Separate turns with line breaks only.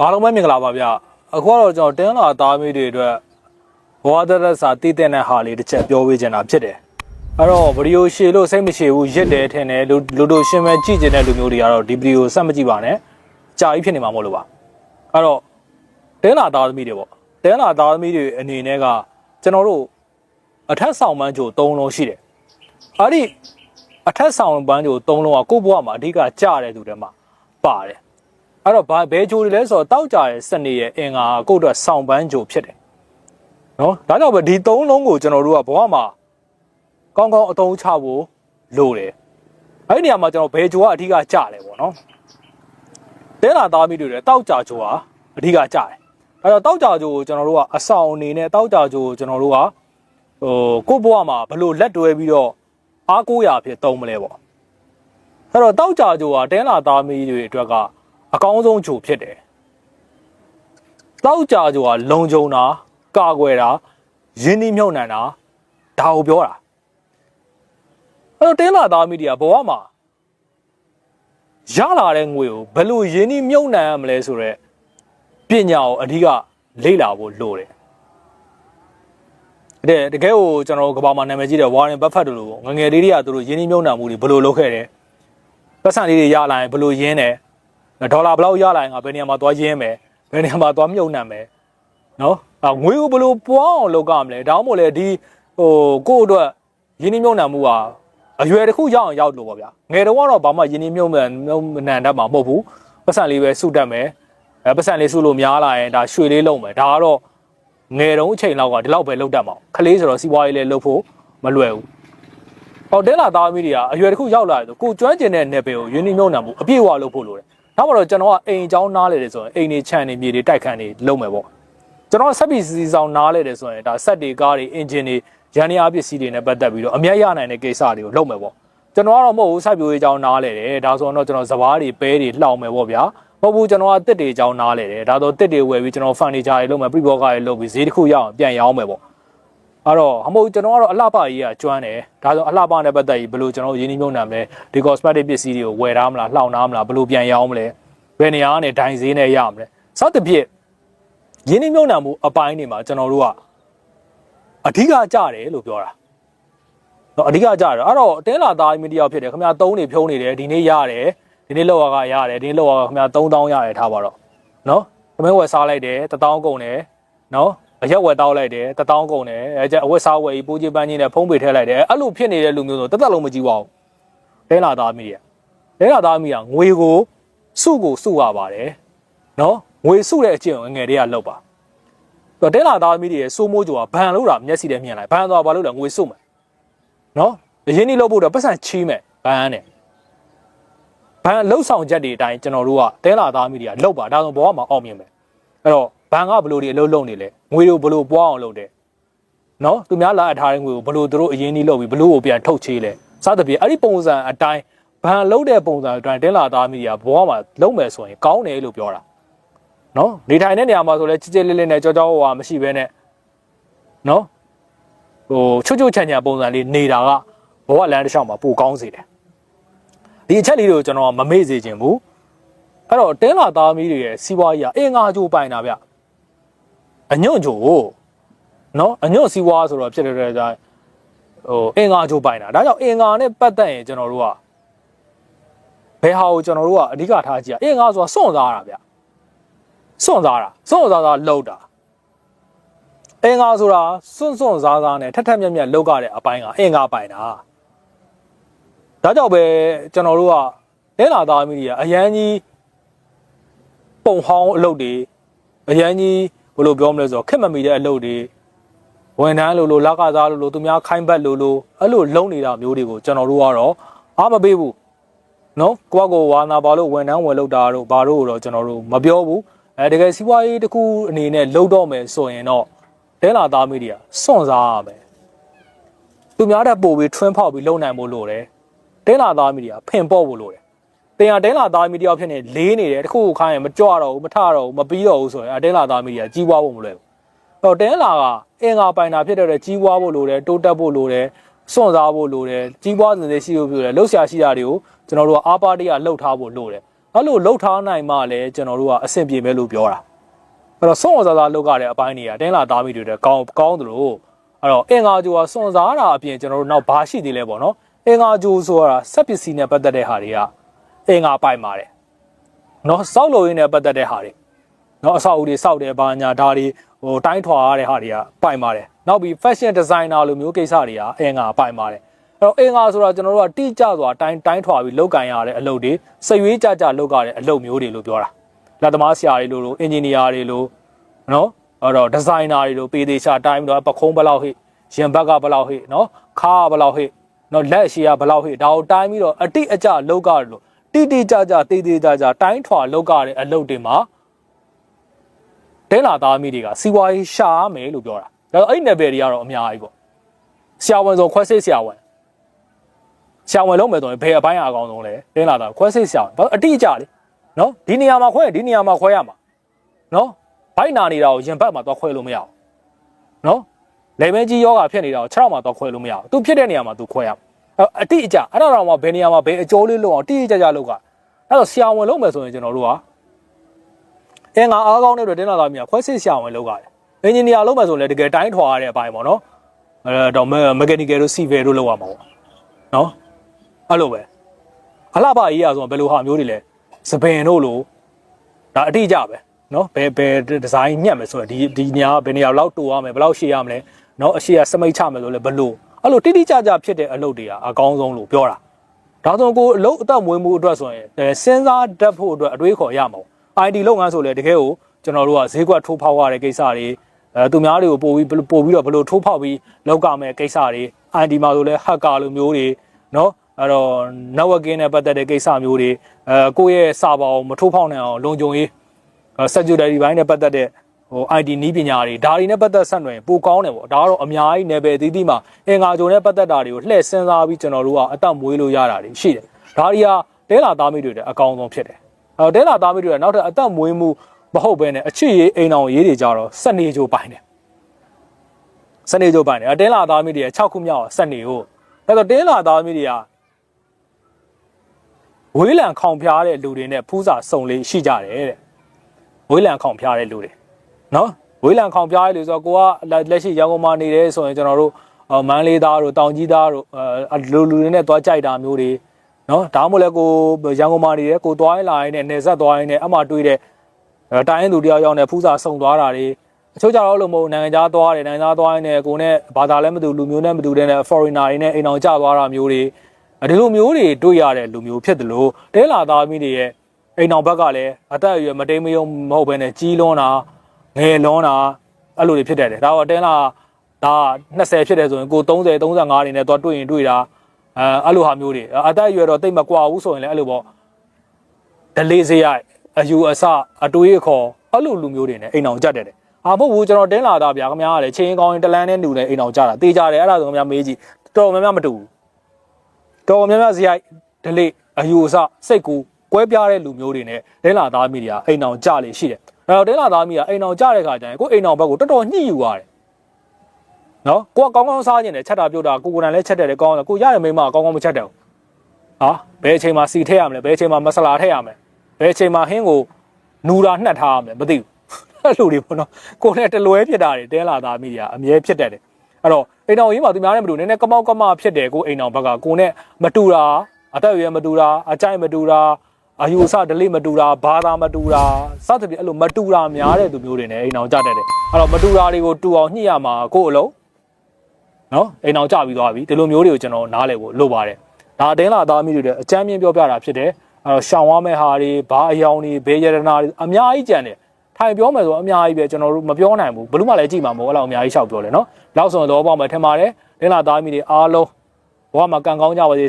အားလုံးပဲမင်္ဂလာပါဗျအခုကတော့ကျွန်တော်တင်းလာသားမိတွေအတွက်ဘဝတရစာတည်တဲ့တဲ့ဟာလေးတစ်ချက်ပြောပေးချင်တာဖြစ်တယ်အဲ့တော့ဗီဒီယိုရှည်လို့စိတ်မရှည်ဘူးရစ်တယ်ထင်တယ်လူလူတို့ရှင်းမဲ့ကြည့်ကျင်တဲ့လူမျိုးတွေကတော့ဒီဗီဒီယိုဆက်မကြည့်ပါနဲ့ကြာကြီးဖြစ်နေမှာမဟုတ်လို့ပါအဲ့တော့တင်းလာသားသမီးတွေပေါ့တင်းလာသားသမီးတွေအနေနဲ့ကကျွန်တော်တို့အထက်ဆောင်ပန်းကြို၃လုံးရှိတယ်အဲ့ဒီအထက်ဆောင်ပန်းကြို၃လုံးကကိုယ့်ဘဝမှာအဓိကကြားတဲ့သူတွေမှာပါတယ် အဲ့တော့ဘာဘဲဂျိုတွေလဲဆိုတော့တောက်ကြတဲ့စနေရဲ့အင်္ဂါကကိုယ့်အတွက်ဆောင်းပန်းဂျိုဖြစ်တယ်နော်ဒါကြောင့်ပဲဒီသုံးလုံးကိုကျွန်တော်တို့ကဘဝမှာကောင်းကောင်းအသုံးချဖို့လိုတယ်အဲ့ဒီနေရာမှာကျွန်တော်ဘဲဂျိုကအဓိကကြတယ်ပေါ့နော်တဲလာသားမိတွေလည်းတောက်ကြဂျိုကအဓိကကြတယ်ဒါကြောင့်တောက်ကြဂျိုကိုကျွန်တော်တို့ကအဆောင်အနေနဲ့တောက်ကြဂျိုကိုကျွန်တော်တို့ကဟိုကိုယ့်ဘဝမှာဘလို့လက်တွဲပြီးတော့အားကိုးရာဖြစ်သုံးမလဲပေါ့အဲ့တော့တောက်ကြဂျိုကတဲလာသားမိတွေအတွက်က အကောင်းဆုံးဂျိုဖြစ်တယ်တောက်ကြဂျိုကလုံခြုံတာကာကွယ်တာရင်းနှီးမြှုပ်နှံတာဒါကိုပြောတာအဲ့တော့တင်းလာသားမိတွေကဘဝမှာရလာတဲ့ငွေကိုဘယ်လိုရင်းနှီးမြှုပ်နှံရမလဲဆိုတော့ပညာကိုအဓိကလေ့လာဖို့လိုတယ်တဲ့တကယ်ကိုကျွန်တော်ကဘာမှာနာမည်ကြီးတဲ့ဝါရင်ဘတ်ဖတ်တို့လိုငယ်ငယ်လေးတွေကသူတို့ရင်းနှီးမြှုပ်နှံမှုတွေဘယ်လိုလုပ်ခဲ့တယ်ပတ်စံလေးတွေရလာရင်ဘယ်လိုရင်းတယ် ဒေါ်လာဘယ်လောက်ရလာရင်ငါဘယ်နေရာမှာသွားရင်းမယ်ဘယ်နေရာမှာသွားမြုပ်နှံမယ်နော်အငွေကိုဘယ်လိုပွားအောင်လုပ်ကြမလဲဒါမှမဟုတ်လေဒီဟိုကိုယ့်အတွက်ရင်းနှီးမြုပ်နှံမှုဟာအရွယ်တစ်ခုရောက်အောင်ရောက်လို့ပေါ့ဗျာငယ်တော့ကတော့ဘာမှရင်းနှီးမြုပ်နှံမြုပ်နှံတတ်မှာမဟုတ်ဘူးပတ်စံလေးပဲစုတတ်မယ်အဲပတ်စံလေးစုလို့များလာရင်ဒါရွှေလေးလုံးမယ်ဒါကတော့ငယ်တုန်းအချိန်လောက်ကဒီလောက်ပဲလုပ်တတ်မှာခလေးဆိုတော့စီးပွားရေးလေးလုပ်ဖို့မလွယ်ဘူးဟောတင်းလာသားမီးတွေကအရွယ်တစ်ခုရောက်လာတယ်ဆိုကိုကျွမ်းကျင်တဲ့နယ်ပယ်ကိုရင်းနှီးမြုပ်နှံမှုအပြည့်အဝလုပ်ဖို့လိုတယ် နောက်မှတော့ကျွန်တော်ကအိမ်အကြောင်းနားလေတယ်ဆိုရင်အိမ်နေခြံနေမြေတွေတိုက်ခန်းနေလုံးမယ်ပေါ့ကျွန်တော်ဆက်ပြီးစီဆောင်နားလေတယ်ဆိုရင်ဒါဆက်တွေကားတွေအင်ဂျင်တွေရန်ရပစ္စည်းတွေနဲ့ပတ်သက်ပြီးတော့အမျက်ရနိုင်တဲ့ကိစ္စတွေကိုလုပ်မယ်ပေါ့ကျွန်တော်ကတော့မဟုတ်ဘူးစိုက်ပျိုးရေးအကြောင်းနားလေတယ်ဒါဆိုတော့ကျွန်တော်စပားတွေပဲတွေလှောင်မယ်ပေါ့ဗျာမဟုတ်ဘူးကျွန်တော်ကတစ်တွေအကြောင်းနားလေတယ်ဒါဆိုတစ်တွေဝယ်ပြီးကျွန်တော်ဖန်နီချာတွေလုပ်မယ်ပြဘောကားတွေလုပ်ပြီးဈေးတစ်ခုရအောင်ပြန်ရောင်းမယ်ပေါ့ အဲ့တော့အမဟုတ်ကျွန်တော်ကတော့အလှပကြီးကကျွမ်းတယ်ဒါဆိုအလှပနဲ့ပတ်သက်ပြီးဘယ်လိုကျွန်တော်ရင်းနှီးမြှုပ်နှံမလဲဒီ cosmetic ပစ္စည်းတွေကိုဝယ်ထားမလားလှောင်ထားမလားဘယ်လိုပြန်ရောင်းမလဲဘယ်နေရာကနေဒိုင်ဈေးနဲ့ရမလဲစသဖြင့်ရင်းနှီးမြှုပ်နှံမှုအပိုင်းတွေမှာကျွန်တော်တို့ကအဓိကကြတယ်လို့ပြောတာတော့အဓိကကြတယ်အဲ့တော့တင်းလာသားမီဒီယာဖြစ်တယ်ခင်ဗျာ3နေဖြုံးနေတယ်ဒီနေ့ရတယ်ဒီနေ့လောက်ရကရတယ်ဒီနေ့လောက်ရကခင်ဗျာ3000ရတယ်ထားပါတော့နော်သမင်းဝယ်စားလိုက်တယ်1000ကုန်တယ်နော် အရက်ဝယ်တောက်လိုက်တယ်1000ကုန်တယ်အဲကျအဝက်စားဝယ်ပြီးပိုးကြီးပန်းကြီးနဲ့ဖုံးပေထည့်လိုက်တယ်အဲ့လိုဖြစ်နေတဲ့လူမျိုးဆိုတက်တက်လုံးမကြည့်ပါဘူးတင်းလာသားမီဒီယာတင်းလာသားမီဒီယာငွေကိုစုကိုစုရပါတယ်နော်ငွေစုတဲ့အကျင့်ကိုငယ်တွေကလောက်ပါတော့တဲလာသားသမီးတွေရဲ့စိုးမိုးကြိုကဘန်လို့တာမျက်စိနဲ့မြင်လိုက်ဘန်သွားဘာလို့လဲငွေစုမယ်နော်အရင်ကြီးလောက်ဖို့တော့ပတ်စံချီးမယ်ဘန်နဲ့ဘန်လှုပ်ဆောင်ချက်တွေအတိုင်းကျွန်တော်တို့ကတဲလာသားသမီးတွေကလောက်ပါဒါဆိုဘောကမှာအောင်မြင်မယ်အဲ့တော့ ဘန်ကဘလို့တွေအလုပ်လုပ်နေလဲငွေတွေကိုဘလို့ပွားအောင်လုပ်တယ်နော်သူများလာအပ်ထားတဲ့ငွေကိုဘလို့သူတို့အရင်ကြီးလုပ်ပြီးဘလို့ကိုပြန်ထုတ်ချေးလဲစသဖြင့်အဲ့ဒီပုံစံအတိုင်းဘန်လုံးတဲ့ပုံစံအတိုင်းတင်းလာသားမိတွေကဘဝမှာလုံးမယ်ဆိုရင်ကောင်းတယ်လို့ပြောတာနော်နေထိုင်တဲ့နေရာမှာဆိုလဲချစ်ချစ်လေးလေးနဲ့ကြောကြောဝါမရှိဘဲနဲ့နော်ဟိုချွတ်ချွတ်ချန်ချန်ပုံစံလေးနေတာကဘဝလမ်းတစ်လျှောက်မှာပိုကောင်းစေတယ်ဒီအချက်လေးတွေကိုကျွန်တော်မမေ့စေချင်ဘူးအဲ့တော့တင်းလာသားမီးတွေရဲ့စီးပွားရေးကအင်္ဂါကြိုးပိုင်တာဗျ အညွန့်ကြိုးနော်အညွန့်စီးပွားဆိုတော့ဖြစ်တဲ့တဲ့ဟိုအင်္ဂါကြိုးပိုင်တာဒါကြောင့်အင်္ဂါနဲ့ပတ်သက်ရင်ကျွန်တော်တို့ကဘယ်ဟာကိုကျွန်တော်တို့ကအဓိကထားကြည့်ရအေးငါဆိုတာစွန့်စားတာဗျစွန့်စားတာစွန့်စားတာလှုပ်တာအင်္ဂါဆိုတာစွန့်စွန့်စားစားနဲ့ထက်ထက်မြက်မြက်လှုပ်ကြတဲ့အပိုင်းကအင်္ဂါပိုင်တာဒါကြောင့်ပဲကျွန်တော်တို့ကလဲလာသားမိတွေကအရန်ကြီးပုံဟောင်းအလုပ်တွေအရန်ကြီး ဘယ်လိုပြောမလဲဆိုတော့ခက်မမီတဲ့အလုပ်တွေဝန်ထမ်းလို့လို့လကစားလို့လို့သူများခိုင်းဘက်လို့လို့အဲ့လိုလုံနေတာမျိုးတွေကိုကျွန်တော်တို့ကတော့အားမပေးဘူးနော်ကိုကကိုဝါနာပါလို့ဝန်ထမ်းဝင်လောက်တာတို့ဘာတို့တော့ကျွန်တော်တို့မပြောဘူးအဲတကယ်စီးပွားရေးတစ်ခုအနေနဲ့လှုပ်တော့မယ်ဆိုရင်တော့တဲလာသားမိတွေကစွန့်စားရမယ်သူများတဲ့ပို့ပြီးထွန်းဖောက်ပြီးလုံနိုင်ဖို့လိုတယ်တဲလာသားမိတွေကဖင်ပေါ့ဖို့လိုတယ် တင်ရတဲလာသားမိတယောက်ဖြစ်နေလေးနေတယ်တခုခုခိုင်းရင်မကြွတော့ဘူးမထတော့ဘူးမပြီးတော့ဘူးဆိုရင်အဲတဲလာသားမိတွေကကြီးပွားဖို့မလွယ်ဘူးအဲ့တော့တဲလာကအင်္ဂါပိုင်တာဖြစ်တဲ့ကြီးပွားဖို့လိုတယ်တိုးတက်ဖို့လိုတယ်စွန့်စားဖို့လိုတယ်ကြီးပွားစင်စစ်ရှိဖို့လိုတယ်လှုပ်ရှားရှိတာတွေကိုကျွန်တော်တို့ကအားပါတရလှုပ်ထားဖို့လိုတယ်အဲ့လိုလှုပ်ထားနိုင်မှလည်းကျွန်တော်တို့ကအဆင်ပြေမယ်လို့ပြောတာအဲ့တော့စွန့်ဝစားစားလှုပ်ရတဲ့အပိုင်းတွေကတင်းလာသားမိတွေတဲ့ကောင်းကောင်းသလိုအဲ့တော့အင်္ဂါဂျိုကစွန့်စားတာအပြင်ကျွန်တော်တို့နောက်ဘာရှိသေးလဲပေါ့နော်အင်္ဂါဂျိုဆိုတာစက်ပစ္စည်းနဲ့ပတ်သက်တဲ့ဟာတွေက အင်္ဂါပိုင်ပါတယ်နော်စောက်လို့ရင်းနဲ့ပတ်သက်တဲ့ဟာတွေနော်အဆောက်အဦတွေစောက်တယ်ဘာညာဒါတွေဟိုတိုင်းထွာရတဲ့ဟာတွေကပိုင်ပါတယ်နောက်ပြီး fashion designer လိုမျိုးကိစ္စတွေကအင်္ဂါပိုင်ပါတယ်အဲ့တော့အင်္ဂါဆိုတာကျွန်တော်တို့ကတိကျစွာတိုင်းတိုင်းထွာပြီးလောက်ကန်ရတဲ့အလုပ်တွေစရွေးကြကြလောက်ရတဲ့အလုပ်မျိုးတွေလို့ပြောတာလက်သမားဆရာတွေလို့လို့အင်ဂျင်နီယာတွေလို့နော်အဲ့တော့ဒီဇိုင်နာတွေလို့ပေသေးချတိုင်းပြီးတော့ပခုံးဘလောက်ဟိရင်ဘက်ကဘလောက်ဟိနော်ခါကဘလောက်ဟိနော်လက်ရှိကဘလောက်ဟိဒါကိုတိုင်းပြီးတော့အတိအကျလောက်ကြလို့ တိတိကျကျတေးသေးကြကြတိုင်းထွာလောက်ကြတဲ့အလုပ်တွေမှာတဲလာသားမိတွေကစီဝါရေးရှာရမယ်လို့ပြောတာဒါတော့အဲ့ level တွေကတော့အများကြီးပေါ့ဆရာဝန်ဆိုခွဲစိတ်ဆရာဝန်ဆရာဝန်လုံးမယ်ဆိုရင်ဘယ်အပိုင်းအကောင်ဆုံးလဲတင်းလာတာခွဲစိတ်ဆရာဝန်ဘာအတိအကျလေနော်ဒီနေရာမှာခွဲရင်ဒီနေရာမှာခွဲရမှာနော်ဘိုက်နာနေတာကိုရင်ဘတ်မှာတော့ခွဲလို့မရအောင်နော်လေမဲကြီးယောဂဖြစ်နေတာကို6မှာတော့ခွဲလို့မရအောင်သူဖြစ်တဲ့နေရာမှာသူခွဲရအောင် အဲ့အတိအကျအဲ့ဒါတော့မှဘယ်နေရာမှာဘယ်အကျိုးလေးလုံးအောင်တိတိကျကျလုပ်ကအဲ့တော့ဆရာဝန်လုံးမယ်ဆိုရင်ကျွန်တော်တို့ကအင်္ဂါအားကောင်းတဲ့အတွက်တင်းလာသားမြခွဲစိတ်ဆရာဝန်လုပ်ရတယ်အင်ဂျင်နီယာလုံးမယ်ဆိုရင်လည်းတကယ်တိုင်းထွာရတဲ့အပိုင်းပေါ့နော်အဲ့တော့မက်ကာနီကယ်တို့စီဗယ်တို့လုပ်ရမှာပေါ့နော်အဲ့လိုပဲအလှပရေးရဆိုတော့ဘယ်လိုဟာမျိုးတွေလဲစပင်တို့လိုဒါအတိအကျပဲနော်ဘယ်ဘယ်ဒီဇိုင်းညက်မယ်ဆိုတော့ဒီဒီနေရာဘယ်နေရာလောက်တူရမယ်ဘယ်လောက်ရှည်ရမလဲနော်အရှိရစမိတ်ချမယ်ဆိုလဲဘယ်လို အဲ့လိုတိတိကျကျဖြစ်တဲ့အလုပ်တွေကအကောင်းဆုံးလို့ပြောတာဒါဆိုကိုအလုပ်အသက်မွေးမှုအတွက်ဆိုရင်စဉ်းစားတတ်ဖို့အတွက်အတွေးခေါ်ရမှာပေါ့ IT လုပ်ငန်းဆိုလဲတကယ်ကိုကျွန်တော်တို့ကဈေးကွက်ထိုးဖောက်ရတဲ့ကိစ္စတွေအဲသူများတွေကိုပို့ပြီးပို့ပြီးတော့ဘယ်လိုထိုးဖောက်ပြီးလောက်ကမဲ့ကိစ္စတွေ IT မှာဆိုလဲ hacker လိုမျိုးတွေเนาะအဲ့တော့ networking နဲ့ပတ်သက်တဲ့ကိစ္စမျိုးတွေအဲကိုယ့်ရဲ့ server ကိုမထိုးဖောက်နိုင်အောင်လုံခြုံရေး security ဘိုင်းနဲ့ပတ်သက်တဲ့ ဟို ID နီးပညာတွေဒါတွေနဲ့ပတ်သက်ဆက်နွယ်ပိုကောင်းတယ်ပေါ့ဒါကတော့အများကြီး level သီးသီးမှာအင်္ဂါကြုံနဲ့ပတ်သက်တာတွေကိုလှည့်စဉ်းစားပြီးကျွန်တော်တို့ကအတက်မွေးလို့ရတာတွေရှိတယ်ဒါတွေကတဲလာသားမိတွေတဲ့အကောင်းဆုံးဖြစ်တယ်အဲတဲလာသားမိတွေကနောက်ထပ်အသက်မွေးမှုမဟုတ်ဘဲနဲ့အချစ်ရေးအိမ်အောင်ရေးတွေကြတော့စက်နေကြိုပိုင်တယ်စက်နေကြိုပိုင်တယ်အဲတဲလာသားမိတွေ6ခုမြောက်စက်နေကိုအဲတော့တဲလာသားမိတွေကဝေးလံခေါင်ဖျားတဲ့လူတွေနဲ့ဖူးစာစုံလေးရှိကြတယ်တဲ့ဝေးလံခေါင်ဖျားတဲ့လူတွေ နော်ဝေးလံခေါင်ဖျားတဲ့လူဆိုတော့ကိုကလက်ရှိရန်ကုန်မှာနေတယ်ဆိုရင်ကျွန်တော်တို့မန်းလေးသားတို့တောင်ကြီးသားတို့အဲလူလူတွေနဲ့သွားကြိုက်တာမျိုးတွေနော်ဒါမှမဟုတ်လည်းကိုရန်ကုန်မှာနေတယ်ကိုသွားရင်လာရင်နဲ့နေဆက်သွားရင်နဲ့အမှတွေးတဲ့တိုင်းရင်သူတယောက်ယောက်နဲ့ဖူးစာစုံသွားတာတွေအချို့ကြတော့လို့မဟုတ်နိုင်ငံခြားသွားတယ်နိုင်ငံခြားသွားရင်လည်းကိုနဲ့ဘာသာလည်းမတူလူမျိုးနဲ့မတူတဲ့နဲ့ foreigner တွေနဲ့အိမ်အောင်ကြသွားတာမျိုးတွေဒီလိုမျိုးတွေတွေ့ရတဲ့လူမျိုးဖြစ်တယ်လို့တဲလာသားမိတွေရဲ့အိမ်အောင်ဘက်ကလည်းအသက်အရွယ်မတိမ်မယုံမဟုတ်ဘဲနဲ့ကြီးလွန်းတာ ငယ်လွန်းတာအဲ့လိုတွေဖြစ်တတ်တယ်ဒါတော့တဲလာဒါ20ဖြစ်တယ်ဆိုရင်ကို30 35နေနဲ့သွားတွေ့ရင်တွေ့တာအဲအဲ့လိုဟာမျိုးတွေအသက်အရွယ်တော့တိတ်မကွာဘူးဆိုရင်လည်းအဲ့လိုပေါ့ဒလေးစေးရအယူအဆအတွေးအခေါ်အဲ့လိုလူမျိုးတွေနဲ့အိမ်အောင်ကြက်တယ်အာမဟုတ်ဘူးကျွန်တော်တင်းလာတာဗျာခင်ဗျားကလည်းချင်းကောင်းရင်တလန်းနဲ့တူတယ်အိမ်အောင်ကြတာတေးကြတယ်အဲ့ဒါဆိုခင်ဗျားမေးကြည့်တော်များများမတူဘူးတော်များများဇယိုက်ဒလေးအယူအဆစိတ်ကူကွဲပြားတဲ့လူမျိုးတွေနဲ့တင်းလာသားမိတွေကအိမ်အောင်ကြလေရှိတယ် အဲ့တော့တင်းလာသားမိကအိမ်အောင်ကြတဲ့ခါကျရင်ကိုအိမ်အောင်ဘက်ကိုတော်တော်ညှိယူရတယ်နော်ကိုကကောင်းကောင်းစားကျင်တယ်ချက်တာပြုတ်တာကိုကိုယ်တိုင်လည်းချက်တယ်လေကောင်းတယ်ကိုရရမိမကောင်းကောင်းမချက်တယ်ဟာဘယ်အချိန်မှာစီထည့်ရမလဲဘယ်အချိန်မှာမဆလာထည့်ရမလဲဘယ်အချိန်မှာဟင်းကိုနူတာနှက်ထားရမလဲမသိဘူးအဲ့လိုတွေပေါ့နော်ကိုနဲ့တလွဲဖြစ်တာတွေတဲလာသားမိတွေကအမြဲဖြစ်တတ်တယ်အဲ့တော့အိမ်တော်ကြီးမှာသူများနဲ့မတူနည်းနည်းကမောက်ကမဖြစ်တယ်ကိုအိမ်တော်ဘက်ကကိုနဲ့မတူတာအတက်အရွယ်မတူတာအကြိုက်မတူတာ အယူအဆဒလိမတူတာဘာသာမတူတာစသဖြင့်အဲ့လိုမတူတာများတဲ့သူမျိုးတွေနဲ့အိမ်တော်ကြတတ်တယ်အဲ့တော့မတူတာတွေကိုတူအောင်ညှိရမှာကို့အလုံးနော်အိမ်တော်ကြပြီးသွားပြီဒီလိုမျိုးတွေကိုကျွန်တော်နားလည်ဖို့လိုပါတယ်ဒါအတင်းလာသားမိတွေတဲ့အကြမ်းမြင်ပြောပြတာဖြစ်တယ်အဲ့တော့ရှောင်ရမယ့်ဟာတွေဘာအယောင်တွေဘေးရတနာတွေအများကြီးကြံတယ်ထိုင်ပြောမယ်ဆိုအများကြီးပဲကျွန်တော်တို့မပြောနိုင်ဘူးဘလို့မှလည်းကြည့်မှာမဟုတ်အဲ့လောက်အများကြီးရှောက်ပြောတယ်နော်လောက်ဆိုတော့ပေါ့မယ်ထင်ပါတယ်တင်းလာသားမိတွေအားလုံးဘဝမှာကံကောင်းကြပါစေ